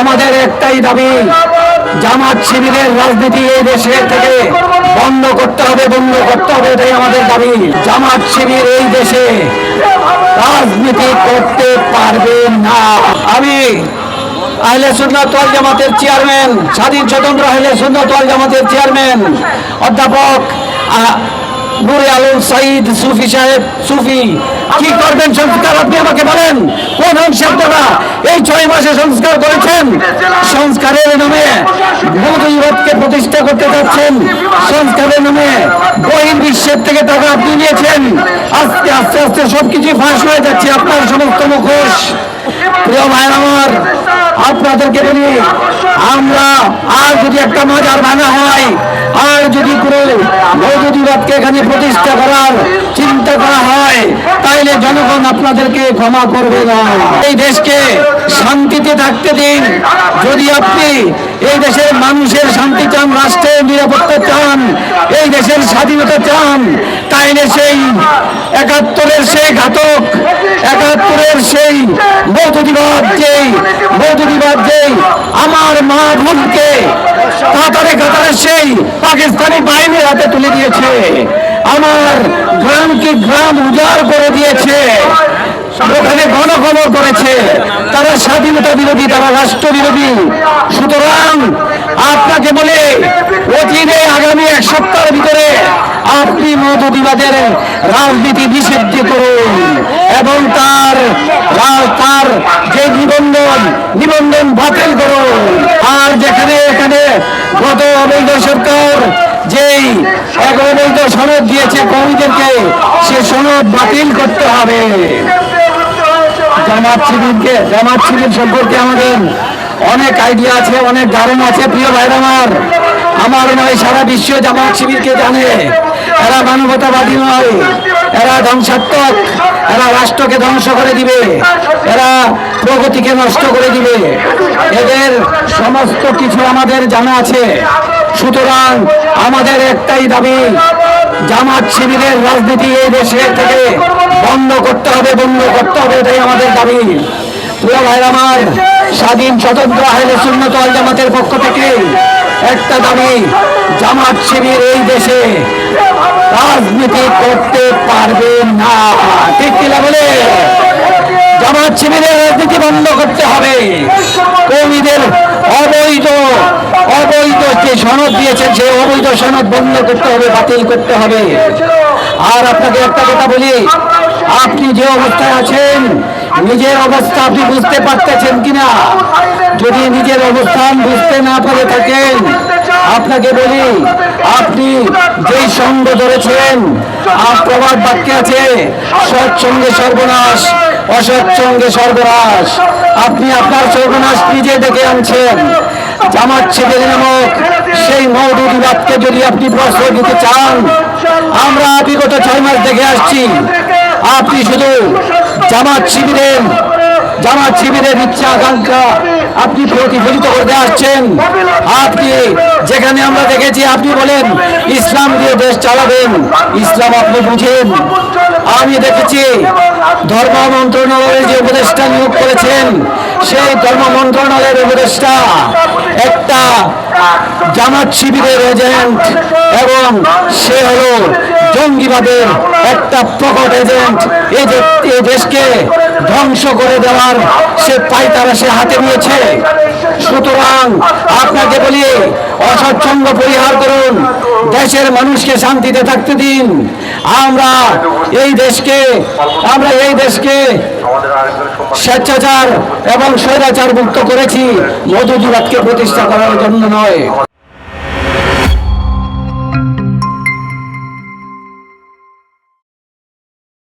আমাদের একটাই দাবি, জামাত শিবিরের রাজনীতি এই দেশে থেকে বন্ধ করতে হবে, বন্ধ করতে হবে এটাই আমাদের দাবি। জামাত শিবির এই দেশে রাজনীতি করতে পারবে না। আমি আহলে সুন্নাত ওয়াল জামাতের চেয়ারম্যান, স্বাধীন স্বতন্ত্র আহলে সুন্নাত ওয়াল জামাতের চেয়ারম্যান, অধ্যাপক নুরে আলম সাইদ সুফি সাহেব, সুফি, কি করবেন সংস্কার? আপনি আমাকে বলেন, কোন অংশে আপনারা এই ছয় মাসে সংস্কার করেছেন? সংস্কারের নামে মৌদুইবাদকে প্রতিষ্ঠা করতে যাচ্ছেন। সংস্কারের নামে বহির বিশ্বের থেকে টাকা আপনি নিয়েছেন। আস্তে আস্তে আস্তে সবকিছু ফাঁস হয়ে যাচ্ছে আপনার সমস্ত মুখোশ। প্রিয় ভাই আমার, আপনাদেরকে বলি, আমরা আর যদি একটা মজার ভাঙা হয়, আর মৌদুদিবাদকে এখানে প্রতিষ্ঠা করার চিন্তা করা হয়, তাইলে জনগণ আপনাদেরকে ক্ষমা করবে না। এই দেশকে শান্তিতে থাকতে দিন। যদি আপনি এই দেশের মানুষের শান্তি চান, রাষ্ট্রের নিরাপত্তা চান, এই দেশের স্বাধীনতা চান, তাইলে সেই একাত্তরের সেই ঘাতক, একাত্তরের সেই মৌদুদিবাদ যেই মৌদুদিবাদ যেই, আমার মা বোনকে কাতারে কাতারে সেই পাকিস্তানি বাহিনীর হাতে তুলে দিয়েছে। আমার গ্রামকে গ্রাম উজাড় করে দিয়েছে। ওখানে গণখবর করেছে। তারা স্বাধীনতা বিরোধী, তারা রাষ্ট্র বিরোধী। সুতরাং আপনাকে বলে অচিরে আগামী এক সপ্তাহের ভিতরে আপনি মধুদিবাদের রাজনীতি নিষিদ্ধ করুন এবং তার তার যে নিবন্ধন নিবন্ধন বাতিল করুন। আর যেখানে এখানে গত অবৈধ সরকার যেই এক অবৈধ সনদ দিয়েছে কর্মীদেরকে, সে সনদ বাতিল করতে হবে। জামাত শিবিরকে, জামাত শিবির সম্পর্কে আমাদের অনেক আইডিয়া আছে, অনেক ধারণা আছে। প্রিয় ভাইর আমার আমার নয়, সারা বিশ্ব জামাত শিবিরকে জানে। এরা মানবতাবাদী নয়, এরা ধ্বংসাত্মক, এরা রাষ্ট্রকে ধ্বংস করে দিবে, এরা প্রগতিকে নষ্ট করে দিবে। এদের সমস্ত কিছু আমাদের জানা আছে। সুতরাং আমাদের একটাই দাবি, জামাত শিবিরের রাজনীতি এই দেশে থেকে বন্ধ করতে হবে, বন্ধ করতে হবে এটাই আমাদের দাবি। প্রিয় ভাই আমার, স্বাধীন স্বতন্ত্র আহলে ওয়াল জামাতের পক্ষ থেকে একটা দাবি, জামাত শিবির এই দেশে রাজনীতি করতে পারবে না। ঠিক কিনা বলে? জামাত শিবিরের রাজনীতি বন্ধ করতে হবে। কর্মীদের অবৈধ অবৈধ যে সনদ দিয়েছেন, সেই অবৈধ সনদ বন্ধ করতে হবে, বাতিল করতে হবে। আর আপনাকে একটা কথা বলি, আপনি যে অবস্থায় আছেন, নিজের অবস্থা আপনি বুঝতে পারতেছেন কিনা? যদি নিজের অবস্থান বুঝতে না পারে থাকেন, আপনাকে বলি, আপনি যেই সঙ্গ ধরেছেন, আর প্রবাদ বাক্যে আছে, সৎসঙ্গে সর্বনাশ, অসৎসঙ্গে সর্বনাশ। আপনি আপনার সর্বনাশ নিজে ডেকে আনছেন। জামাত ছেলে নামক মৌদুদিবাদকে যদি আপনি প্রশ্রয় দিতে চান, আমরা বিগত ছয় মাস দেখে আসছি, আপনি শুধু জামাত শিবিরের জামাত শিবিরের ইচ্ছা, আকাঙ্ক্ষা আপনি প্রতিফলিত করতে আসছেন। আপনি যেখানে আমরা দেখেছি, আপনি বলেন, ইসলাম দিয়ে দেশ চালাবেন, ইসলাম আপনি বুঝেন। আমি দেখেছি, ধর্ম মন্ত্রণালয়ের যে উপদেষ্টা নিয়োগ করেছেন সেই ধর্ম মন্ত্রণালয়ের উপদেষ্টা একটা জামাত শিবিরের এজেন্ট এবং সে হলো জঙ্গিবাদের একটা প্রকট এজেন্ট। এই দেশকে ধ্বংস করে দেওয়ার সে পাইতারা সে হাতে নিয়েছে। সুতরাং আপনাকে বলি অসৎসঙ্গ পরিহার করুন। দেশের মানুষকে শান্তিতে থাকতে দিন। আমরা এই দেশকে, আমরা এই দেশকে স্বেচ্ছাচার এবং স্বৈরাচার মুক্ত করেছি। মধুদিবাদকে প্রতিষ্ঠা করার জন্য নয়।